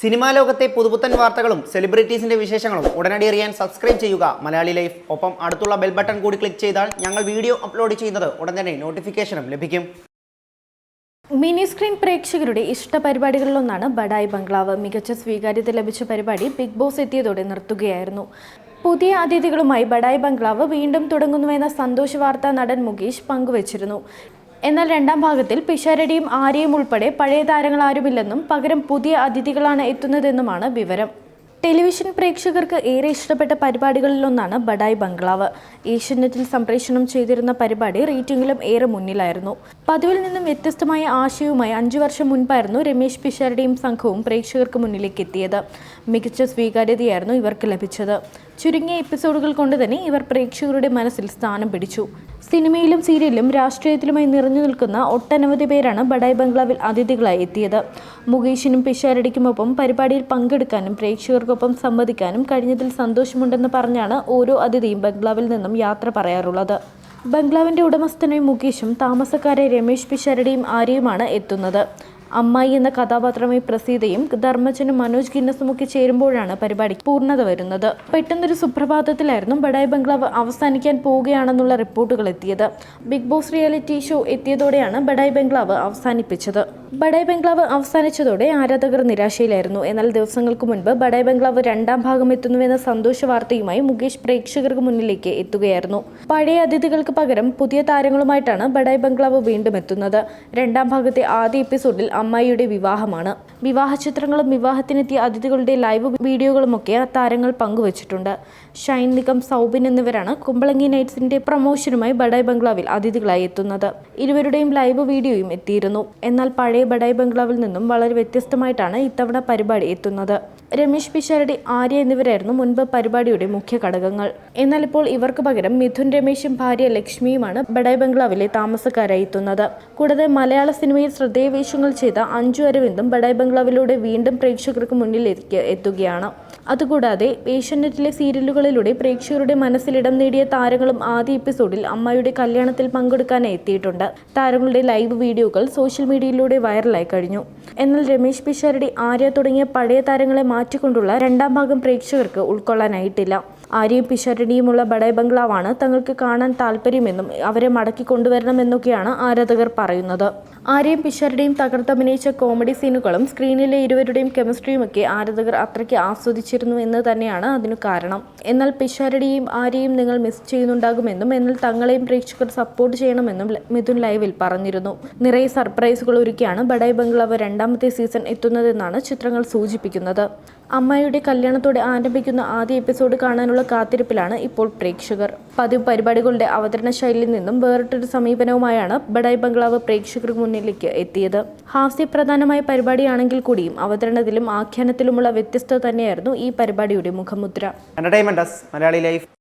Cinema ലോകത്തെ പുതുപുത്തൻ വാർത്തകളും സെലിബ്രിറ്റീസിന്റെ വിശേഷങ്ങളും ഉടനടി അറിയാൻ സബ്സ്ക്രൈബ് ചെയ്യുക. മലയാളി ലൈഫ്. ഒപ്പം അടുത്തുള്ള ബെൽ ബട്ടൺ കൂടി ക്ലിക്ക് ചെയ്താൽ ഞങ്ങൾ വീഡിയോ അപ്ലോഡ് ചെയ്യുന്നത് ഉടൻ തന്നെ നോട്ടിഫിക്കേഷനും ലഭിക്കും. മിനി സ്ക്രീൻ പ്രേക്ഷകരുടെ ഇഷ്ട പരിപാടികളിലൊന്നാണ് ബഡായി ബംഗ്ലാവ്. മികച്ച സ്വീകാര്യത ലഭിച്ച പരിപാടി ബിഗ് ബോസ് എത്തിയതോടെ നിർത്തുകയായിരുന്നു. പുതിയ അതിഥികളുമായി ബഡായി ബംഗ്ലാവ് വീണ്ടും തുടങ്ങുന്നുവെന്ന സന്തോഷ വാർത്ത നടൻ മുകേഷ് പങ്കുവച്ചിരുന്നു. എന്നാൽ രണ്ടാം ഭാഗത്തിൽ പിഷാരടിയും ആര്യയും ഉൾപ്പെടെ പഴയ താരങ്ങൾ ആരുമില്ലെന്നും പകരം പുതിയ അതിഥികളാണ് എത്തുന്നതെന്നുമാണ് വിവരം. ടെലിവിഷൻ പ്രേക്ഷകർക്ക് ഏറെ ഇഷ്ടപ്പെട്ട പരിപാടികളിലൊന്നാണ് ബഡായ് ബംഗ്ലാവ്. ഏഷ്യനെറ്റിൽ സംപ്രേഷണം ചെയ്തിരുന്ന പരിപാടി റേറ്റിംഗിലും ഏറെ മുന്നിലായിരുന്നു. പതിവിൽ നിന്നും വ്യത്യസ്തമായ ആശയവുമായി അഞ്ചു വർഷം മുൻപായിരുന്നു രമേശ് പിഷാരുടെയും സംഘവും പ്രേക്ഷകർക്ക് മുന്നിലേക്ക് എത്തിയത് മികച്ച സ്വീകാര്യതയായിരുന്നു ഇവർക്ക് ലഭിച്ചത്. ചുരുങ്ങിയ എപ്പിസോഡുകൾ കൊണ്ട് തന്നെ ഇവർ പ്രേക്ഷകരുടെ മനസ്സിൽ സ്ഥാനം പിടിച്ചു. സിനിമയിലും സീരിയലിലും രാഷ്ട്രീയത്തിലുമായി നിറഞ്ഞു നിൽക്കുന്ന ഒട്ടനവധി പേരാണ് ബഡായ് ബംഗ്ലാവിൽ അതിഥികളായി എത്തിയത്. മുകേഷിനും പിഷാരടിക്കുമൊപ്പം പരിപാടിയിൽ പങ്കെടുക്കാനും പ്രേക്ഷകർക്കൊപ്പം സംവദിക്കാനും കഴിഞ്ഞതിൽ സന്തോഷമുണ്ടെന്ന് പറഞ്ഞാണ് ഓരോ അതിഥിയും ബംഗ്ലാവിൽ നിന്നും യാത്ര പറയാറുള്ളത്. ബംഗ്ലാവിന്റെ ഉടമസ്ഥനായ മുകേഷും താമസക്കാരെ രമേശ് പിഷാരടിയും ആര്യയുമാണ് എത്തുന്നത്. അമ്മായി എന്ന കഥാപാത്രമായി പ്രസീതയും ധർമ്മജനും മനോജ് ഗിന്നസുമൊക്കെ ചേരുമ്പോഴാണ് പരിപാടി പൂർണത വരുന്നത്. പെട്ടെന്നൊരു സുപ്രഭാതത്തിലായിരുന്നു ബഡായ് ബംഗ്ലാവ് അവസാനിക്കാൻ പോവുകയാണെന്നുള്ള റിപ്പോർട്ടുകൾ എത്തിയത്. ബിഗ് ബോസ് റിയാലിറ്റി ഷോ എത്തിയതോടെയാണ് ബഡായ് ബംഗ്ലാവ് അവസാനിപ്പിച്ചത്. ബഡായി ബംഗ്ലാവ് അവസാനിച്ചതോടെ ആരാധകർ നിരാശയിലായിരുന്നു. എന്നാൽ ദിവസങ്ങൾക്ക് മുൻപ് ബഡായ് ബംഗ്ലാവ് രണ്ടാം ഭാഗം എത്തുന്നുവെന്ന സന്തോഷ വാർത്തയുമായി മുകേഷ് പ്രേക്ഷകർക്ക് മുന്നിലേക്ക് എത്തുകയായിരുന്നു. പഴയ അതിഥികൾക്ക് പകരം പുതിയ താരങ്ങളുമായിട്ടാണ് ബഡായ് ബംഗ്ലാവ് വീണ്ടും എത്തുന്നത്. രണ്ടാം ഭാഗത്തെ ആദ്യ എപ്പിസോഡിൽ അമ്മായിയുടെ വിവാഹമാണ്. വിവാഹ ചിത്രങ്ങളും വിവാഹത്തിനെത്തിയ അതിഥികളുടെ ലൈവ് വീഡിയോകളുമൊക്കെ താരങ്ങൾ പങ്കുവച്ചിട്ടുണ്ട്. ഷൈൻ നിഗം സൗബിൻ എന്നിവരാണ് കുമ്പളങ്ങി നൈറ്റ്സിന്റെ പ്രമോഷനുമായി ബഡായ് ബംഗ്ലാവിൽ അതിഥികളായി എത്തുന്നത്. ഇരുവരുടെയും ലൈവ് വീഡിയോയും എത്തിയിരുന്നു. എന്നാൽ പഴയ ബഡായി ബംഗ്ലാവിൽ നിന്നും വളരെ വ്യത്യസ്തമായിട്ടാണ് ഇത്തവണ പരിപാടി എത്തുന്നത്. രമേശ് പിഷാരടി ആര്യ എന്നിവരായിരുന്നു മുൻപ് പരിപാടിയുടെ മുഖ്യ ഘടകങ്ങൾ. എന്നാൽ ഇപ്പോൾ ഇവർക്ക് പകരം മിഥുൻ രമേശും ഭാര്യ ലക്ഷ്മിയുമാണ് ബഡായ് ബംഗ്ലാവിലെ താമസക്കാരായി എത്തുന്നത് കൂടാതെ മലയാള സിനിമയിൽ ശ്രദ്ധേയ വേഷങ്ങൾ ചെയ്ത അഞ്ജു അരവിന്ദും ബഡായ് ബംഗ്ലാവിലൂടെ വീണ്ടും പ്രേക്ഷകർക്ക് മുന്നിലേക്ക് എത്തുകയാണ്. അതുകൂടാതെ ഏഷ്യനെറ്റിലെ സീരിയലുകളിലൂടെ പ്രേക്ഷകരുടെ മനസ്സിലിടം നേടിയ താരങ്ങളും ആദ്യ എപ്പിസോഡിൽ അമ്മയുടെ കല്യാണത്തിൽ പങ്കെടുക്കാനായി എത്തിയിട്ടുണ്ട്. താരങ്ങളുടെ ലൈവ് വീഡിയോകൾ സോഷ്യൽ മീഡിയയിലൂടെ വൈറലായി കഴിഞ്ഞു. എന്നാൽ രമേശ് പിഷാരടി ആര്യ തുടങ്ങിയ പഴയ താരങ്ങളെ മാറ്റിക്കൊണ്ടുള്ള രണ്ടാം ഭാഗം പ്രേക്ഷകർക്ക് ഉൾക്കൊള്ളാനായിട്ടില്ല. ആര്യയും പിഷാരടിയുമുള്ള ബഡായ് ബംഗ്ലാവാണ് തങ്ങൾക്ക് കാണാൻ താല്പര്യമെന്നും അവരെ മടക്കി കൊണ്ടുവരണമെന്നൊക്കെയാണ് ആരാധകർ പറയുന്നത്. ആര്യയും പിഷാരടിയും തകർത്തഭിനയിച്ച കോമഡി സീനുകളും സ്ക്രീനിലെ ഇരുവരുടെയും കെമിസ്ട്രിയുമൊക്കെ ആരാധകർ അത്രയ്ക്ക് ആസ്വദിച്ചിരുന്നു എന്ന് തന്നെയാണ് അതിനു കാരണം. എന്നാൽ പിഷാരടിയും ആര്യയും നിങ്ങൾ മിസ് ചെയ്യുന്നുണ്ടാകുമെന്നും എന്നാൽ തങ്ങളെയും പ്രേക്ഷകർ സപ്പോർട്ട് ചെയ്യണമെന്നും മിഥുൻ ലൈവിൽ പറഞ്ഞിരുന്നു. നിറയെ സർപ്രൈസുകൾ ഒരുക്കിയാണ് ബഡായ് ബംഗ്ലാവ് രണ്ടാമത്തെ സീസൺ എത്തുന്നതെന്നാണ് ചിത്രങ്ങൾ സൂചിപ്പിക്കുന്നത്. അമ്മയുടെ കല്യാണത്തോടെ ആരംഭിക്കുന്ന ആദ്യ എപ്പിസോഡ് കാണാനുള്ള കാത്തിരിപ്പിലാണ് ഇപ്പോൾ പ്രേക്ഷകർ. പതിവ് പരിപാടികളുടെ അവതരണ ശൈലിയിൽ നിന്നും വേറിട്ടൊരു സമീപനവുമായാണ് ബഡായ് ബംഗ്ലാവ് പ്രേക്ഷകർ മുന്നിലേക്ക് എത്തിയത്. ഹാസ്യപ്രധാനമായ പരിപാടിയാണെങ്കിൽ കൂടിയും അവതരണത്തിലും ആഖ്യാനത്തിലുമുള്ള വ്യത്യസ്തത തന്നെയായിരുന്നു ഈ പരിപാടിയുടെ മുഖമുദ്ര.